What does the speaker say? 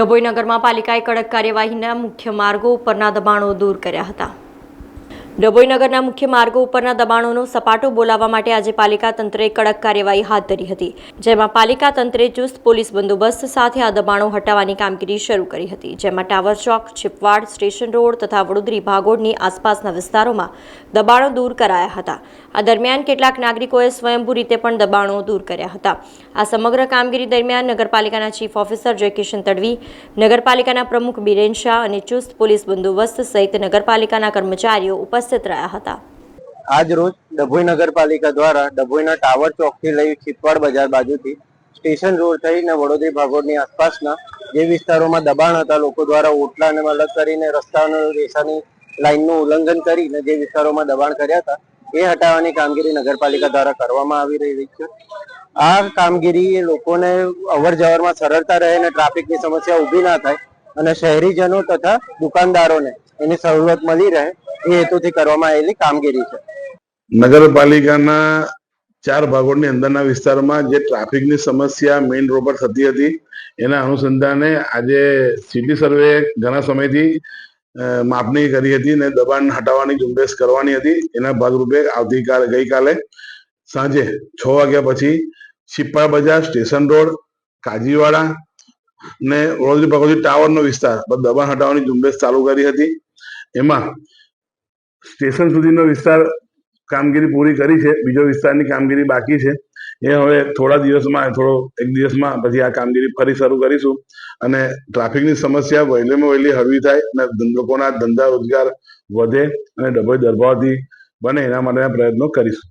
ડભોઈ નગરમાં પાલિકાએ કડક કાર્યવાહીના મુખ્ય માર્ગો ઉપરના દબાણો દૂર કર્યા હતા. ડભોઈ નગરના મુખ્ય માર્ગો ઉપરના દબાણોનો સપાટો બોલાવવા માટે આજે પાલિકા તંત્રે કડક કાર્યવાહી હાથ ધરી હતી, જેમાં પાલિકા તંત્રે ચુસ્ત પોલીસ બંદોબસ્ત સાથે આ દબાણો હટાવવાની કામગીરી શરૂ કરી હતી, જેમાં tower Chowk, Chhipwad, station road તથા વડોદરી ભાગોળની આસપાસના વિસ્તારોમાં દબાણો દૂર કરાયા હતા. આ દરમિયાન કેટલાક નાગરિકોએ સ્વયંભૂ રીતે પણ દબાણો દૂર કર્યા હતા. આ સમગ્ર કામગીરી દરમિયાન નગરપાલિકાના ચીફ ઓફિસર જયકિશન તડવી, નગરપાલિકાના પ્રમુખ બિરેન શાહ અને ચુસ્ત પોલીસ બંદોબસ્ત સહિત નગરપાલિકાના કર્મચારીઓ ઉપસ્થિત રહ્યા હતા. આજ રોજ ડભોઈ નગરપાલિકા દ્વારા ડભોઈના ટાવર ચોકથી લઈ ચીપવાડ બજાર બાજુથી સ્ટેશન રોડ થઈને વડોદરી ભાગોળની આસપાસના જે વિસ્તારોમાં દબાણ હતા, લોકો દ્વારા ઓટલાને અલગ કરીને રસ્તાનો રેસાની લાઈનનું ઉલ્લંઘન કરીને જે વિસ્તારોમાં દબાણ કર્યા હતા, એ હટાવવાની કામગીરી નગરપાલિકા દ્વારા કરવામાં આવી રહી છે. આ કામગીરી લોકોને અવર જવરમાં સરળતા રહે અને ટ્રાફિકની સમસ્યા ઊભી ના થાય અને શહેરીજનો તથા દુકાનદારોને એની સવલત મળી રહે એ હેતુથી કરવામાં આવેલી કામગીરી છે. નગરપાલિકાના ચાર ભાગોની અંદરના વિસ્તારમાં જે ટ્રાફિકની સમસ્યા મેઇન રોડ પર થતી હતી, એના અનુસંધાને આજે સિટી સર્વે ઘણા સમયથી માપણી કરી હતી ને દબાણ હટાવવાની ઝુંબેશ કરવાની હતી. એના ભાગરૂપે આવતીકાલે, ગઈકાલે સાંજે છ વાગ્યા પછી શિપા બજાર, સ્ટેશન રોડ, કાજીવાડા ને વડોદરી ભગવતી ટાવરનો વિસ્તાર પર દબાણ હટાવવાની ઝુંબેશ ચાલુ કરી હતી. એમાં સ્ટેશન સુધીનો વિસ્તાર કામગીરી પૂરી કરી છે, બીજો વિસ્તારની કામગીરી બાકી છે. એ હવે થોડા દિવસમાં, થોડો એક દિવસમાં પછી આ કામગીરી ફરી શરૂ કરીશું. અને ટ્રાફિકની સમસ્યા વહેલીમાં વહેલી હળવી થાય અને લોકોના ધંધા રોજગાર વધે અને ડભોઈ દરભાવતી બને એના માટેના પ્રયત્નો કરીશું.